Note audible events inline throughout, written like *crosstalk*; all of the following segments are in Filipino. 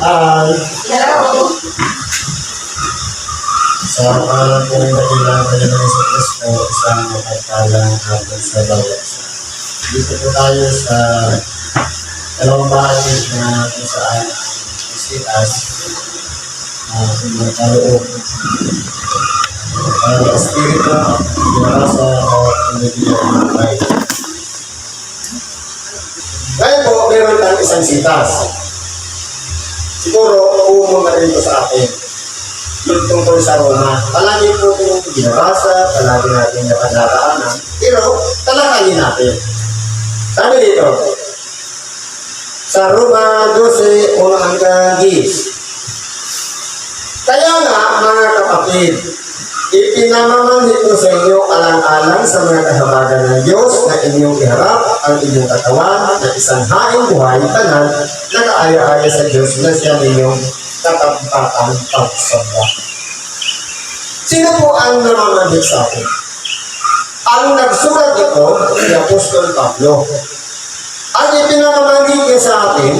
Hi! Hello. Sa pangalan po ng dakilang Panginoon sa Kristo, isang mapagpalang hapon sa bawat isa. Dito po tayo sa dalawang bahay na kung saan isitas uh, magkaloob ang espiritu, ginarasa o pinagbilang ng buhay. Ngayon po, meron tayong isang sitas. Siguro, umunga rin ito sa atin yung tungkol sa Roma. Palagi po itong binabasa, palagi natin napadaraanan. Pero, talakayin natin. Sabi dito, sa Roma 12, 1 hanggang 10. Kaya nga, mga kapatid, ipinamamanhit ko sa inyo alang-alang sa mga kahabagan ng Diyos na inyong iharap ang inyong katawan na isang haing buhay tanan na kaaya-aya sa Diyos na siya ninyong katampatan pagsamba. Sino po ang namamanhit sa atin? Ang nagsulat ito, si Apostol Pablo. Ang ipinamamanhit niya sa atin,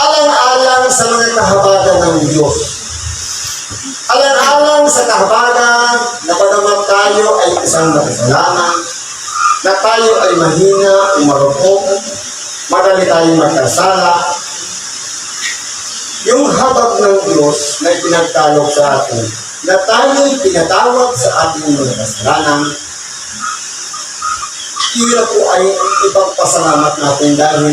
alang-alang sa mga kahabagan ng Diyos. Alang-alang sa kahabagan na pagamat tayo ay isang makasalanan, na tayo ay mahina, umarupok, madali tayong magkasala, yung habag ng Diyos na pinagkalog sa atin, na tayo'y pinatawag sa ating mga kasalanan, tira po ay ipagpasalamat natin dahil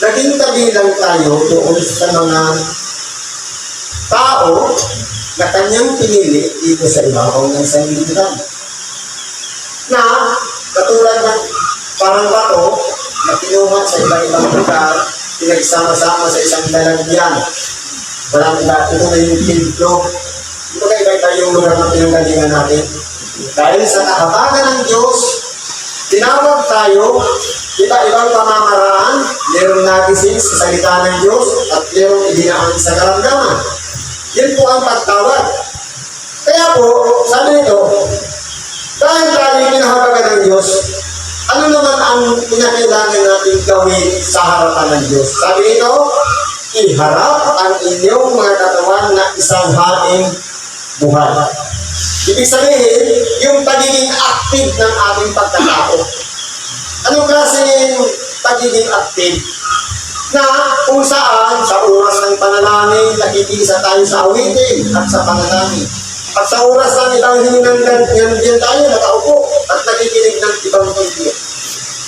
naging kabilang tayo doon sa mga tao na kanyang pinili dito sa ibabaw ng sanlibutan. Na katulad ng parang bato na pinuhat sa iba-ibang lugar, pinagsama-sama sa isang lalagyan. Walang iba, ito na yung templo. Ito na iba-iba yung lugar na pinanggalingan natin. Dahil sa kahabagan ng Diyos, tinawag tayo, iba-ibang pamamaraan, merong nagising sa salita ng Diyos at merong idinaan sa karamdaman. Yun po ang pagtawag. Kaya po, sabi nito, dahil tayo pinahabagan ng Diyos, ano naman ang pinakailangan natin gawin sa harapan ng Diyos? Sabi nito, iharap ang inyong mga katawan na isang haing buhay. Ibig sabihin, yung pagiging active ng ating pagkatao. Anong klase ng pagiging active? Na kung saan, sa oras ng panalangin, nakikisa tayo sa awitin at sa panalangin. At sa oras ng ibang hiningan nandiyan tayo, nakaupo at nakikinig ng ibang video.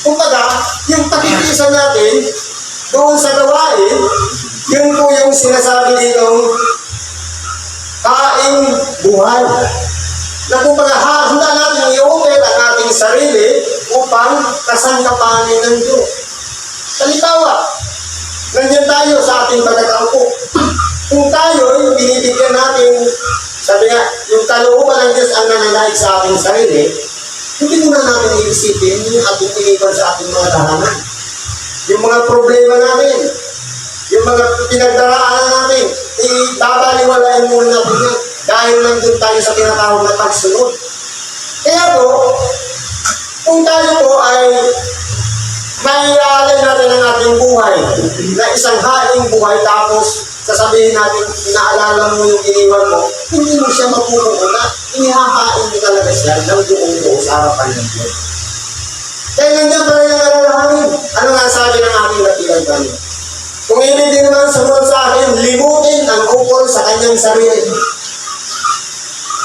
Kumbaga, yung pakikisa natin doon sa gawain, yun po yung sinasabi ditong kaing buhay. Na kumbaga, ha, handa natin i-open ang ating sarili upang kasangkapanin ng Diyos. Halimbawa, ating pagkakaupo. Kung tayo, binibigyan natin, sabi nga, yung kalooban ng Diyos ang nananaig sa ating sarili, hindi muna natin iisipin yung ating iniwan sa ating mga tahanan. Yung mga problema natin, yung mga pinagdaraanan natin, ibabaliwalain muna natin yan dahil nandun tayo sa tinatawag na pagsunod. Kaya po, kung tayo po ay maiaalay natin ang ating buhay na isang haing buhay tapos sasabihin natin, naalala mo yung iniwan mo, hindi mo siya mapupunta. Inihahain mo talaga siya ng buong buo sa harapan ng Diyos. Kaya nandiyan pa rin ang. Ano nga sabi ng ating napilang kanya? Kung ibig din naman sumunod sa akin, limutin ang ukol sa kanyang sarili.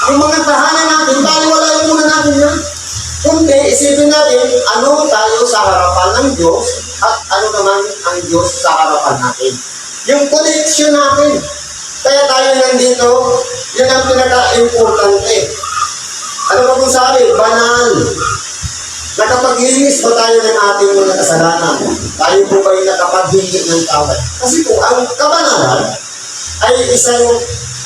Yung mga tahanan natin, baliwalain muna natin yan. Kundi, isipin natin, ano tayo sa harapan ng Diyos at ano naman ang Diyos sa harapan natin. Yung connection natin. Kaya tayo nandito, yun ang pinaka-importante. Ano ba kung sabi? Banal. Nakapaglinis ba tayo ng ating mga kasalanan? Tayo po ba'y nakapaghingi ng tawad? Kasi po, ang kabanalan ay isang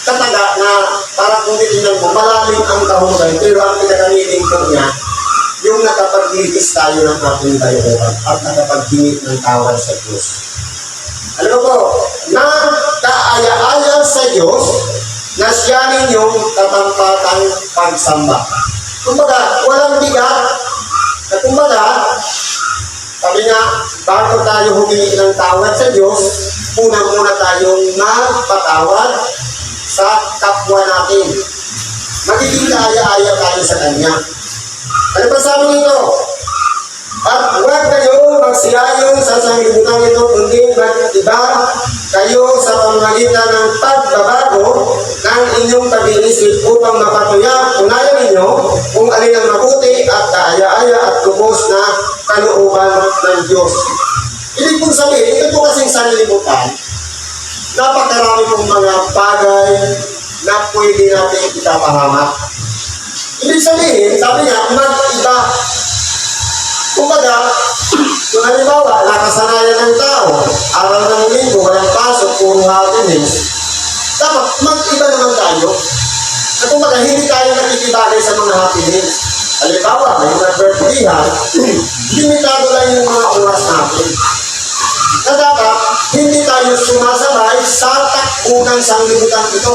kataga na para kung titignan mo, malalim ang kahulugan, pero ang pinakamiling po niya, yung nakapaglitis tayo ng ating kayuhan at nakapaghingi ng tawad sa Diyos. Ano po? Na kaaya-aya sa Diyos na siya ninyong katampatang pagsamba. Kumbaga, walang bigat. Na kumbaga, sabi nga, bago tayo humingi ng tawad sa Diyos, una muna tayong mag magpatawad sa kapwa natin. Magiging kaaya-aya tayo sa Kanya. Ano pa sabi nito? At huwag kayo magsilayon sa sanglibutan ito, kundi mag-iba kayo sa pamamagitan ng pagbabago ng inyong pag-iisip upang mapatuya, unayan ninyo kung alin ang mabuti at kaaya-aya at lubos na kalooban ng Diyos. Ibig kong sabihin, ito po kasing sanlibutan, napakarami pong mga bagay na pwede natin itapahamak. Ibig sabihin, sabi niya, mag-iba Kumbaga, kung halimbawa, nakasanayan ng tao, araw ng linggo, walang pasok, puro happiness, dapat mag-iba naman tayo. Na kumbaga, hindi tayo nakikibagay sa mga happiness. Halimbawa, may mga birthdayhan, *clears throat* limitado lang yung mga oras natin. Na dapat, hindi tayo sumasabay sa takbunan sanglibutan ito.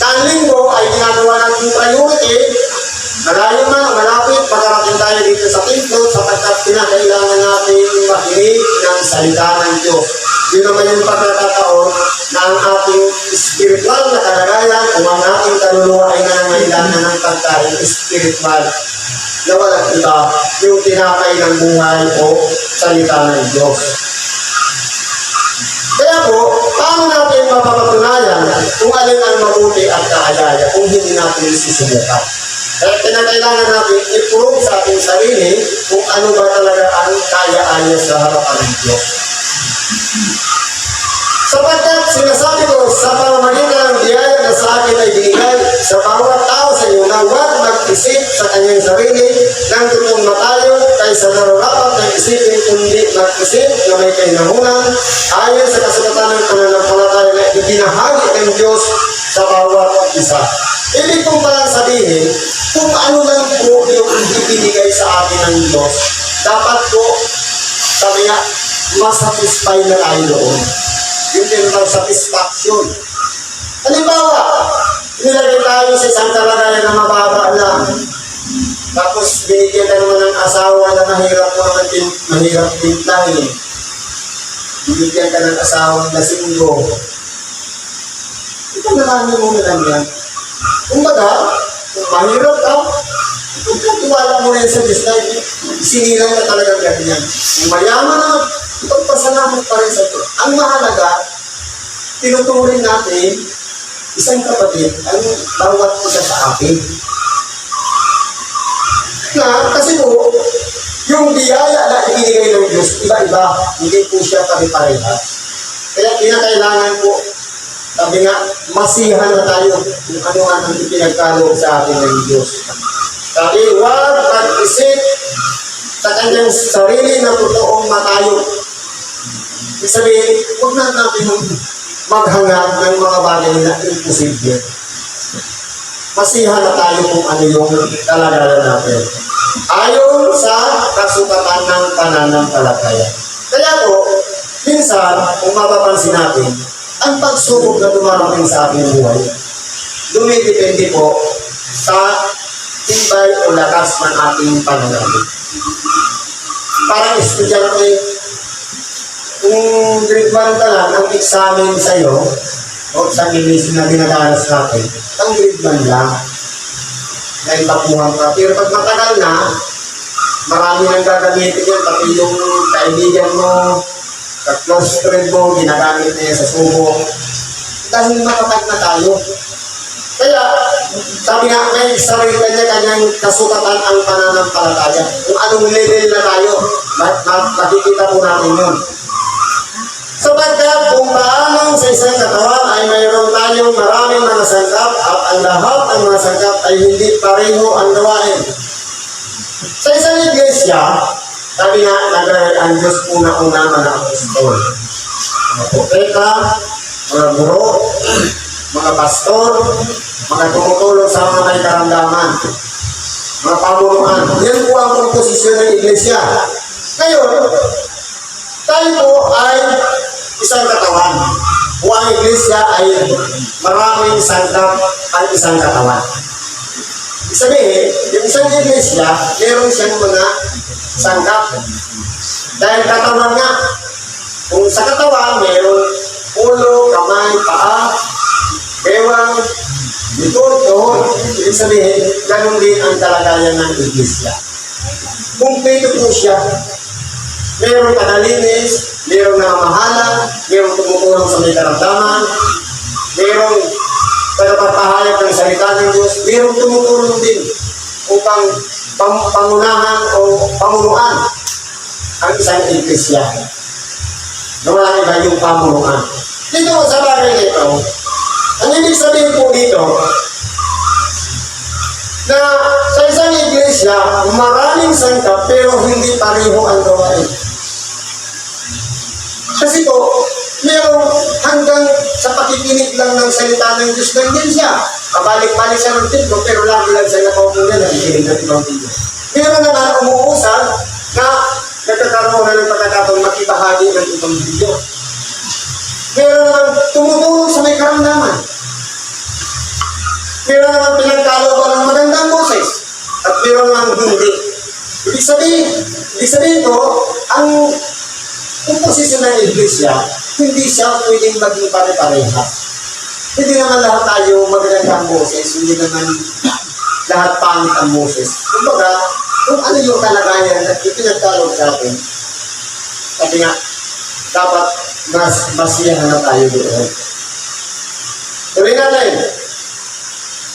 Na ang linggo ay ginagawa natin priority Malayo man o malapit, pagkarating tayo dito sa templo sapagkat kinakailangan natin makinig ng salita ng Diyos. Yun naman yung pagkakataon na ang ating spiritual na kalagayan kung ang ating kaluluwa ay nangangailangan ng pagkain spiritual na walang iba yung tinapay ng buhay o salita ng Diyos. Natin mapapatunayan kung alin ang mabuti at kaayaya kung hindi natin susubukan? Kaya kinakailangan natin i-prove sa ating sarili kung ano ba talaga ang kaya-aya sa harapan ng Diyos. Sapagkat sinasabi ko sa pamamagitan ng biyaya na sa akin ay binigay sa bawat tao sa inyo na huwag mag-isip sa kanyang sarili ng totoong matayo kaysa nararapat ng isipin kundi mag-isip na may kainahunan ayon sa kasulatan ng pananampalataya na ibinahagi ng Diyos sa bawat isa. Ibig kong palang sabihin, kung ano lang po yung ibinigay sa atin ng Diyos, dapat po, sabi nga, masatisfy na tayo doon. Tinatawag satisfaction. Halimbawa, nilagay tayo sa isang kalagayan na mababa lang. Tapos binigyan ka naman ng asawa na mahirap mo naman tin, mahirap tintahin. Binigyan ka ng asawa na singgo. Ito marami mo na lang yan. Kumbaga, kung mahirap ka, kung tiwala mo na sa Diyos na sinilang na talaga ganyan. Kung mayaman naman, pagpasalamat pa rin sa Diyos. Ang mahalaga, tinuturing natin isang kapatid ang bawat isa sa akin. Na, kasi po, yung biyaya na ibinigay ng Diyos, iba-iba, hindi po siya pare-pareha. Kaya kinakailangan po, sabi nga, masihan na tayo kung ano ang ipinagkaloob sa atin ng Diyos. Sabi, huwag mag-isip sa kanyang sarili na totoong matayo. Ibig sabihin, huwag na natin maghangad ng mga bagay na imposible. Masihan na tayo kung ano yung kalagayan natin. Ayon sa kasukatan ng pananampalataya. Kaya po, minsan, kung mapapansin natin, ang pagsubok na dumarating sa ating buhay, dumidepende po sa tibay o lakas ng ating pananalig. Parang estudyante, kung grade 1 ka lang, ang examen sa'yo, o English na dinadanas natin, ang grade 1 lang. Dahil tapuhan ka. Pero pag matagal na, marami nang gagamitin yan, pati yung kaibigan mo, ka-close friend mo, ginagamit na yan sa subo. Dahil makapag na tayo. Kaya, sabi nga, may sarili kanya kanyang kasukatan ang pananampalataya. Kung anong level na tayo, ma- ma- makikita po natin yun. Sapagkat kung paano sa isang katawan ay mayroon tayong maraming mga sangkap at ang lahat ng mga sangkap ay hindi pareho ang gawain. Sa isang iglesia, sabi nga, nagray ang Diyos una-una mga apostol. Mga propeta, mga guro, mga pastor, mga tumutulong sa mga may karamdaman, mga pamunuan. Yan po ang komposisyon ng iglesia. Ngayon, tayo po ay isang katawan. O ang iglesia ay maraming sangkap ang isang katawan. Sabihin, yung isang iglesia, meron siyang mga sangkap. Dahil katawan nga, kung sa katawan, meron ulo, kamay, paa, bewang, likod, tuhod. Ibig sabihin, ganun din ang kalagayan ng iglesia. Kung Kumpleto po siya. Meron tagalinis, merong namamahala, merong tumutulong sa may karamdaman, merong tagapagpahayag ng salita ng Diyos, merong tumutulong din upang pang pangunahan o pamunuan ang isang iglesia. Na wala iba yung pamunuan. Dito sa bagay nito, ang ibig sabihin po dito, na sa isang iglesia, maraming sangkap pero hindi pareho ang gawain. Kasi po, merong hanggang sa pakikinig lang ng salita ng Diyos ng din siya. Pabalik-balik siya ng templo pero lagi lang siya nakaupo na nakikinig ng ibang video. Meron naman umuusad na nagkakaroon na ng pagkakataon makibahagi ng ibang video. Meron naman tumutulong sa may karamdaman. Meron naman pinagkalooban ng magandang boses. At meron naman hindi. Ibig sabihin, ibig sabihin ko, ang komposisyon ng iglesia, hindi siya pwedeng maging pare-pareha. Hindi naman lahat tayo magandang boses, hindi naman lahat pangit ang boses. Kumbaga, kung ano yung kalagayan at ipinagkaloob sa atin, sabi nga, dapat mas masiyahan na tayo doon. Tuloy natin.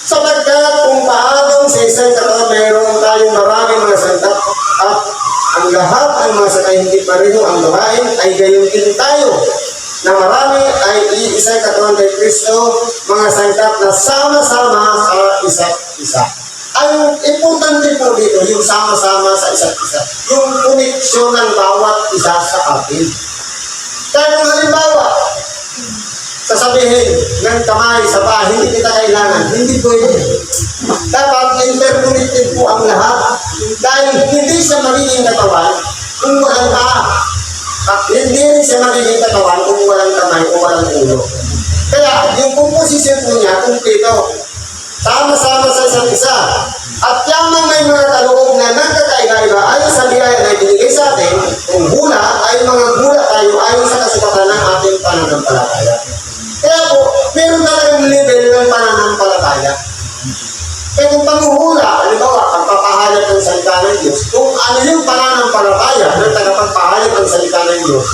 Sapagkat kung paanong sa isang kata mayroon tayong maraming mga santap at ang lahat ng mga sakay hindi pareho ang gawain ay gayon din tayo na marami ay iisang katawan kay Kristo, mga sangkap na sama-sama sa isa't isa. Ang importante po dito, yung sama-sama sa isa't isa. Yung koneksyon ng bawat isa sa atin. Kaya kung halimbawa, sasabihin ng kamay sa bahay, hindi kita kailangan. Hindi pwede. Dapat interconnected po ang lahat. Dahil hindi siya magiging katawan kung walang paa. At hindi rin siya magiging katawan kung walang kamay o walang ulo. Kaya yung composition po niya, kumpleto. Sama-sama sa isa't isa. At yamang may mga kaloob na nagkakaiba-iba ayon sa biyaya na binigay sa atin, kung hula ay mga hula tayo ayon sa kasukatan ng ating pananampalataya. Kaya po, meron talagang level ng pananampalataya. Kaya kung panghuhula, halimbawa, pagpapahayag ng salita ng Diyos, kung ano yung pananampalataya ng tagapagpahayag ng salita ng Diyos,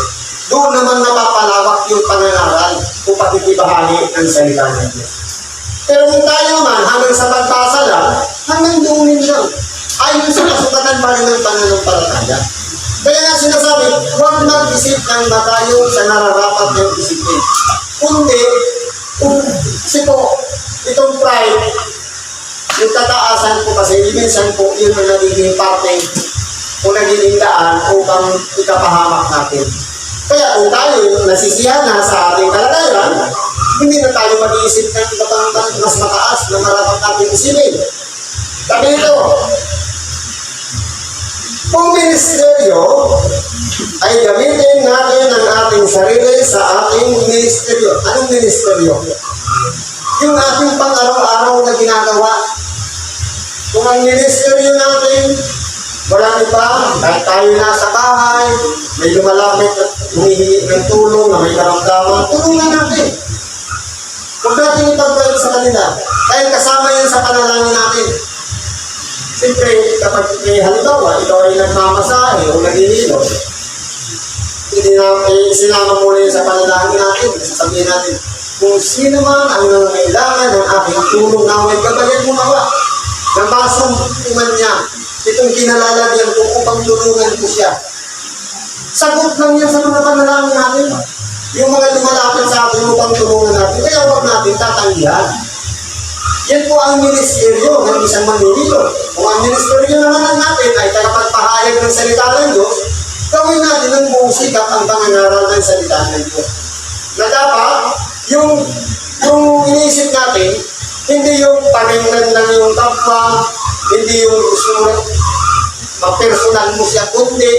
doon naman napapalawak yung pananaral kung pakikibahagi ng salita ng Diyos. Pero kung tayo naman, hanggang sa pagbasa lang, hanggang doon din lang. Ayon sa kasukatan pa rin ng pananampalataya. Kaya nga sinasabi, huwag mag-isip ng matayo sa nararapat ng isipin. Kundi, kung kasi po, itong pride, yung tataasan po kasi, minsan po, yun ang nagiging parte o nagiging daan upang ikapahamak natin. Kaya kung tayo nasisiyahan na sa ating kalagayan, hindi na tayo mag-iisip ng iba pang mas mataas na marapat natin isipin. Sabi ito, kung ministeryo ay gamitin natin ang ating sarili sa ating ministeryo. Anong ministeryo? Yung ating pang-araw-araw na ginagawa. Kung ang ministeryo natin, wala iba, kahit tayo nasa bahay, may lumalapit at humihingi ng tulong na may karamdaman, tulungan natin. Huwag natin ipagpalit sa kanila. Dahil kasama yan sa panalangin natin. Siyempre, kapag may halimbawa, ikaw ay nagmamasahe o naghihilot, hindi na, eh, sinama muna yun sa panalangin natin. Sasabihin natin, kung sino man ang nangangailangan ng aking tulong na may gabayan mo nawa, na masumpungan niya, itong kinalalagyan ko upang tulungan ko siya. Sagot lang yan sa mga panalangin natin. Yung mga lumalapit sa atin upang tulungan natin, kaya huwag natin tatanggihan. Yan po ang ministeryo ng isang manlilito. Kung ang ministeryo naman natin ay tagapagpahayag ng salita ng Diyos, gawin natin ng buong sikap ang pangangaral ng salita ng Diyos. Na dapat, yung, yung iniisip natin, hindi yung paningnan lang yung kapwa, hindi yung gusto mo mapersonal mo siya, kundi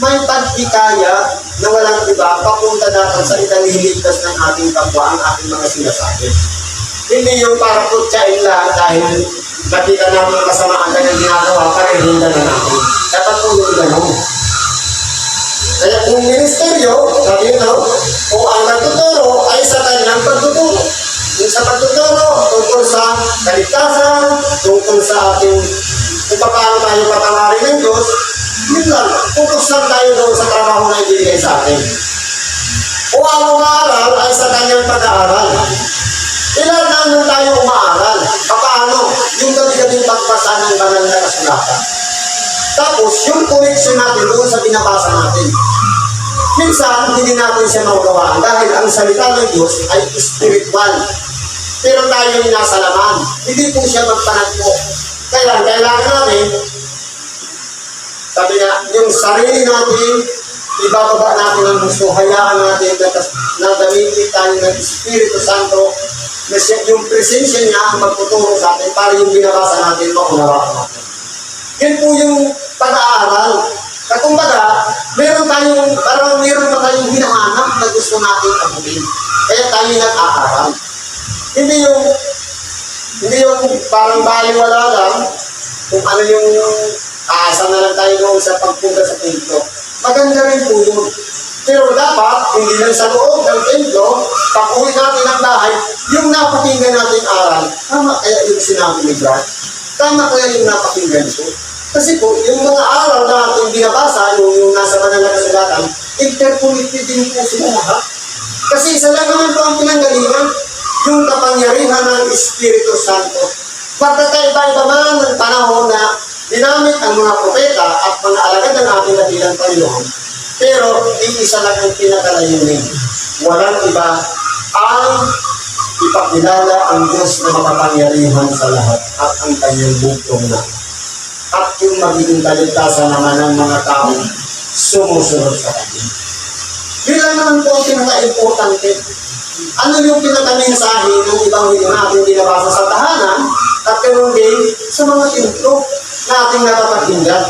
may pagkikaya na walang iba papunta natin sa ikaliligtas ng ating kapwa ang ating mga sinasabi. Hindi yung para putsain lang dahil nakita namin ang kasamaan na yung ginagawa, parehin na na natin. Dapat po yung ganun. Kaya kung ministeryo, sabi nyo, kung ang nagtuturo ay sa kanyang pagtuturo. Yung sa pagtuturo, tungkol sa tungkol sa ating kung paano tayo patawarin ng Diyos, yun lang, focus lang tayo doon sa trabaho na ibigay sa atin. Kung ang umaaral ay sa kanyang pag-aaral. Ilan na nung tayo umaaral? Paano? Yung gabi-gabi pagbasa ng banal na kasulatan. Tapos, yung connection natin doon sa binabasa natin. Minsan, hindi natin siya magawaan dahil ang salita ng Diyos ay spiritual. Pero tayo ay nasa laman. Hindi po siya magpanagpo. Kaya, kailangan natin, sabi nga, yung sarili natin, ibababa natin ang gusto, hayaan natin na, gamitin tayo ng Espiritu Santo na siya, yung presensya niya ang magtuturo sa atin para yung binabasa natin, maunawaan natin. Yan po yung pag-aaral. Kakumbaga, meron tayong, parang meron pa tayong hinahanap na gusto natin abutin. Kaya tayo nag-aaral. Hindi yung, hindi yung parang baliwala lang, kung ano yung aasa na lang tayo doon sa pagpunta sa templo. Maganda rin po yun. Pero dapat, hindi lang sa loob ng templo, pag uwi natin ang bahay, yung napakinggan natin aral, tama kaya yung sinabi ni Brad? Tama kaya yung napakinggan ko? Kasi po, yung mga aral na ating binabasa, yung, yung nasa banal na kasulatan, interconnected din po sila lahat. Kasi isa lang naman po ang pinanggalingan, yung kapangyarihan ng Espiritu Santo. Magkakaiba-iba man ng panahon na ginamit ang mga propeta at mga alagad ng ating dakilang Panginoon. Pero iisa lang ang pinakalayunin. Walang iba ang ipakilala ang Diyos na makapangyarihan sa lahat at ang kanyang bukong na. At yung magiging kaligtasan naman ng mga tao sumusunod sa kanya. Yun lang naman po ang pinaka-importante. Ano yung pinaka-mensahe ng ibang video natin binabasa sa tahanan at ganun din sa mga templo na ating napapakinggan.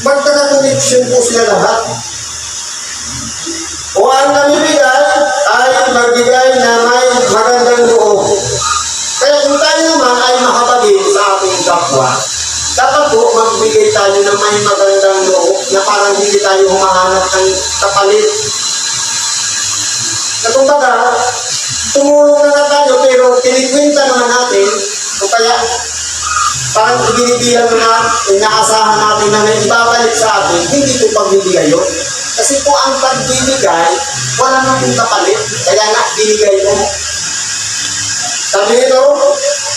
Magkaka-connection po sila lahat. O ang namibigay ay magbigay na may magandang loob. Kaya kung tayo naman ay makabagin sa ating kapwa, dapat po magbigay tayo ng may magandang loob na parang hindi tayo humahanap ng kapalit. Na kumbaga, tumulong na nga tayo pero kinikwenta naman natin o kaya parang ibinibilang na inaasahan natin na may ibabalik sa atin, hindi po pagbibigay yun. Kasi po ang pagbibigay, wala nang kapalit. Kaya nga, binigay mo. Sabi nito,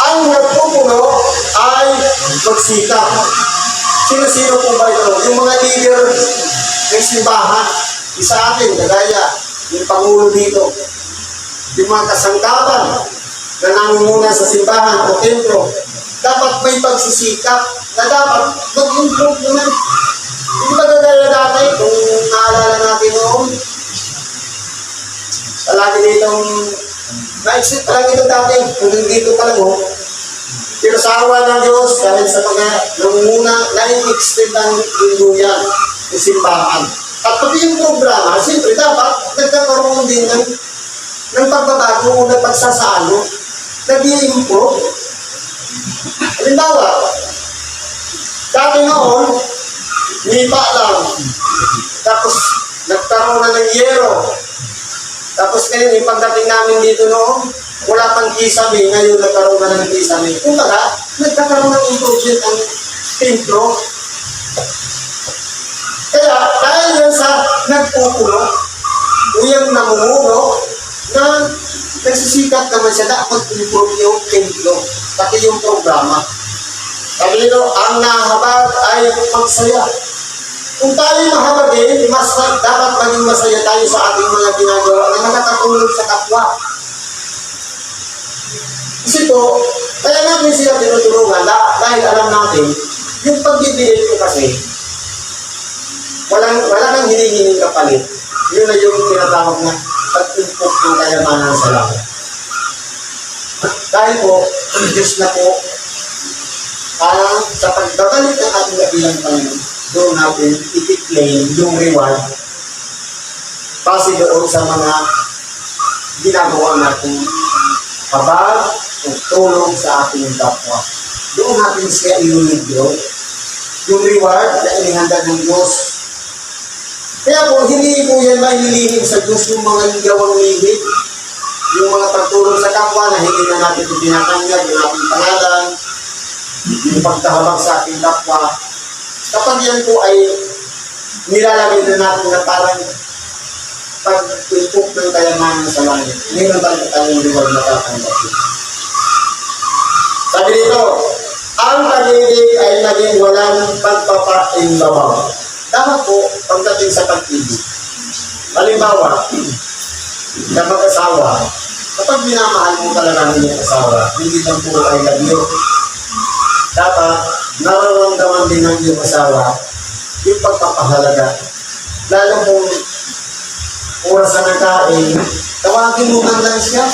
ang nagpupuno ay magsikap. Sino-sino po ba ito? Yung mga leader ng simbahan, isa atin, kagaya, yung Pangulo dito, yung mga kasangkapan na nangunguna sa simbahan o templo, dapat may pagsisikap na dapat mag-improve naman. Hindi ba gagaya dati kung naalala natin noon? Palagi ditong na-exit pa lang ito dati, kung dito pa lang oh. Pero sa awa ng Diyos, dahil sa mga nangunguna, na-extend ang lingguyan, yung simbahan. At pati yung programa, siyempre dapat nagkakaroon din ng, ng pagbabago o ng pagsasalo, nag-i-improve. Halimbawa, dati noon, nipa lang. Tapos, nagkaroon na ng yero. Tapos ngayon, yung pagdating namin dito noon, wala pang kisame, ngayon nagkaroon na ng kisame. Kung baga, nagkakaroon ng improvement ang templo. Kaya, dahil yan sa nagpupuno, o yung namumuno, na nagsisikap naman siya dapat improve yung templo, pati yung programa. Sabi nito, ang nahabag ay magsaya. Kung tayo mahabagin, mas dapat maging masaya tayo sa ating mga ginagawa na nakakatulong sa kapwa. Kasi po, kaya natin sila tinutulungan da- dahil alam natin, yung pagbibigay ko kasi, walang, wala nang hinihiling kapalit. Yun na yung tinatawag na pag-impok ng kayamanan sa langit. Dahil po, Diyos na po, parang sa pagbabalik ng ating kabilang Panginoon, doon natin i-claim yung reward base doon sa mga ginagawa natin habag o tulong sa ating kapwa. Doon natin siya ilulidyo yung reward na inihanda ng Diyos. Kaya po, hindi po yan mahilihim sa Diyos yung mga ligawang lihim. Yung mga pagtulong sa kapwa na hindi na natin ito tinatanggap, yung ating pangalan. yung pagkahabag sa ating kapwa, kapag yan po ay nilalagay na natin na parang pag-ipok ng kayamanan sa langit, meron talaga tayong reward na tatanggapin. Sabi dito, ang pag-ibig ay naging walang pagpapaimbabaw. Tama po, pagdating sa pag-ibig. Halimbawa, *clears throat* sa mag-asawa, kapag minamahal mo talaga ang iyong asawa, hindi lang po ay love you. Dapat, nararamdaman din ng iyong asawa yung pagpapahalaga. Lalo kung oras na nagkain, tawagin mo man lang siya.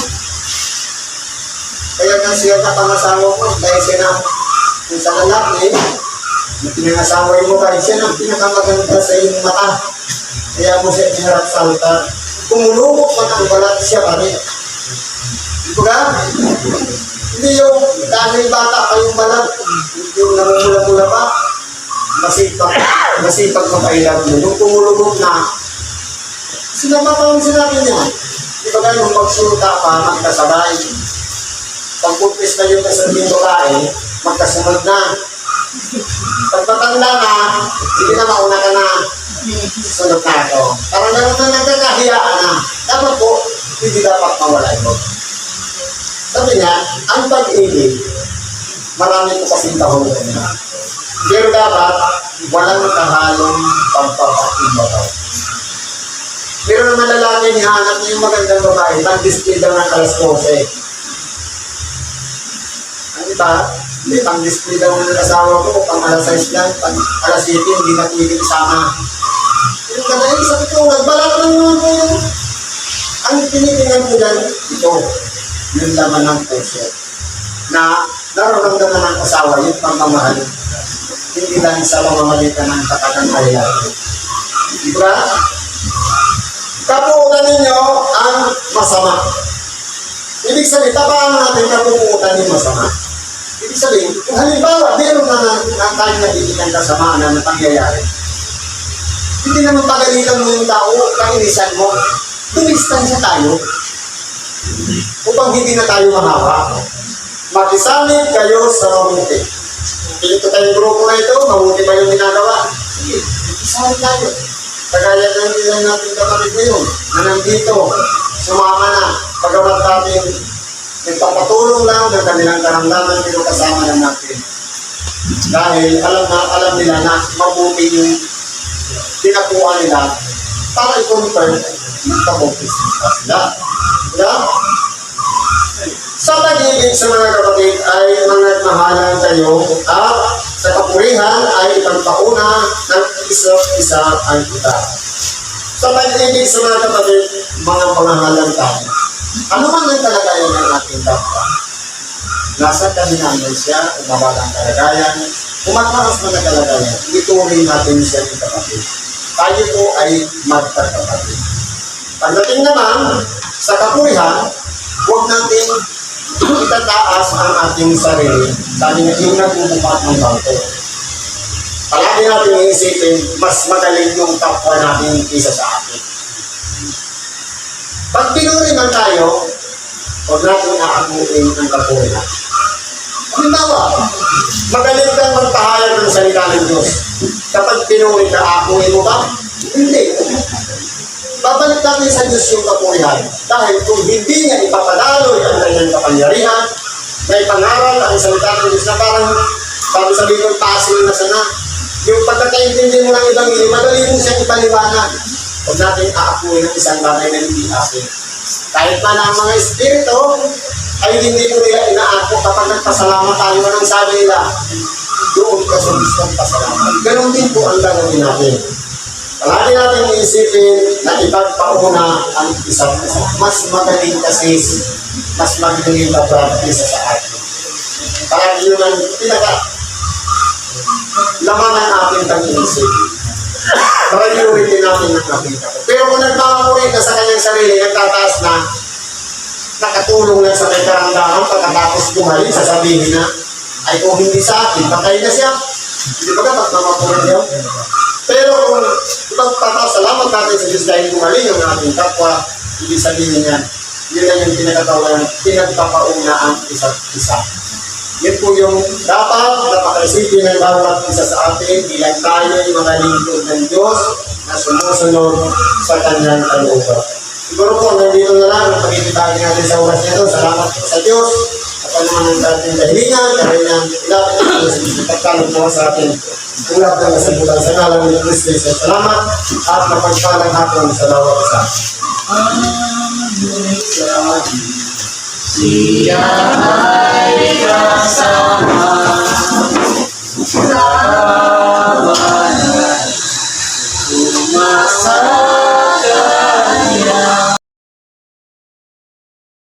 Kaya nga siya kapangasawa mo, dahil siya na, kung sa lalaki, na pinangasawa mo kahit siya ang pinakamaganda sa iyong mata. Kaya mo siya iharap sa altar. Kung lumok man balat siya pa rin. Di ba ka? Hindi yung dahil bata pa yung balat, yung namumula-mula pa, masipag, masipag mapailag mo. Yung tumulubog na, sinamataon sinabi niya. Di ba ganun, magsuta pa, magkasabay. Pag buntis na yung kasabing babae, magkasunod na. Pag matanda na, na, mauna ka na. Sunod na ako. Parang ganun na nagkakahiyaan na. Dapat po, hindi dapat mawala ito. Sabi niya, ang pag-ibig, marami po kasing kahulugan na. Pero dapat, walang kahalong pagpapakimbabaw. Pero naman lalaki niya, hanap niya yung magandang babae, pang-display daw ng alas 12. Ano ba? Hindi, pang-display daw ng asawa ko, pang alas 6 lang, pang alas 7, hindi na pwede isama. Yung ganahin, sabi ko, nagbalat lang naman ko yun. Ang tinitingnan ko dyan, ito, yung laman ng puso. Na nararamdaman ng asawa yung pagmamahal. Hindi lang sa pamamalitan ng kakakangkaya. Di ba? Kapuutan ninyo ang masama. Ibig sabihin, tapaan natin kapuutan yung masama. Ibig sabihin, kung halimbawa, meron na, na, na tayo nagiging kasamaan na napangyayari, hindi naman pagalitan mo yung tao, kainisan mo, dumistansya tayo. Upang hindi na tayo mahawa. Makisanib kayo sa mabuti. Ito tayong grupo na ito, mabuti pa yung ginagawa. Sige, makisanib tayo. Kagaya ng ilang natin kapatid ngayon, na nandito, sumama na, pagamat natin nagpapatulong lang ng kanilang karamdaman pero kasama na natin. Dahil alam na alam nila na mabuti yung tinakuha nila para i-confirm na sila. Diba? Sa pag-ibig sa mga kapatid ay mga mahalan kayo at sa kapurihan ay ipagpauna ng isa't isa ang kita. Sa pag-ibig sa mga kapatid, mga pangahalan tayo. Ano man ang kalagayan ng ating kapwa? Nasa kahinangan siya, umabal ang kalagayan, umataas man ang kalagayan, ituloy natin siya ng kapatid. Tayo po ay magkakapatid. Pagdating naman sa kapurihan, huwag natin *clears throat* itataas ang ating sarili. Sabi nga, yung nagbubukat ng bangko. Palagi natin iisipin, mas magaling yung kapwa natin isa sa atin. Pag pinuri man tayo, huwag natin aakuin ang kapurihan. Halimbawa, magaling kang magpahayag ng salita ng Diyos. Kapag pinuri ka, aakuin mo ba? Hindi. Babalik natin sa Diyos yung kapurihan. Dahil kung hindi niya ipapadaloy ang kanyang kapangyarihan, may pangaral ang salita ng Diyos na parang sabi sa Bicol, pasil na sana. Yung pagkakaintindi mo ng ibang ili, madali mo siyang ipaliwanag. Huwag natin aakuin ng isang bagay na hindi asin. Kahit pa na ang mga espiritu, ay hindi ko nila inaako kapag nagpasalamat tayo ng sabi nila, doon ka sa gustong pasalamat. Ganon din po ang gagawin natin. Palagi natin iisipin na ipagpauna ang isa't isa. Mas magaling kasi, mas magaling na practice sa atin. Palagi yun ang pinaka laman ng ating pag-iisip. Priority natin ang nakita ko. Pero kung nagmamuri ka sa kanyang sarili, nagtataas na, nakatulong lang sa may karamdaman, pagkatapos gumaling, sasabihin na, ay kung hindi sa akin, patay na siya. Hindi ba ka pagmamapuri niyo? Pero kung ipagpapasalamat natin sa Diyos dahil gumaling ang ating kapwa, ibig sabihin niya, yun lang yung pinagkatawanan, pinagpapauna ang isa't isa. Yan po yung dapat napakaisipin ng bawat isa sa atin bilang tayo ay mga lingkod ng Diyos na sumusunod sa kanyang kalooban. Siguro po, nandito na lang ang pagkikitahin natin sa oras nito. Salamat po sa Diyos. At ang dating kahilingan, kahilingan, ilapit natin sa pagkalog mo sa atin. Tulad ng nasibulan sa ngalan ni Kristo. Jesus. Salamat at mapagpalang hapon sa bawat isa. Siya ay kasama sa bayan. Umasa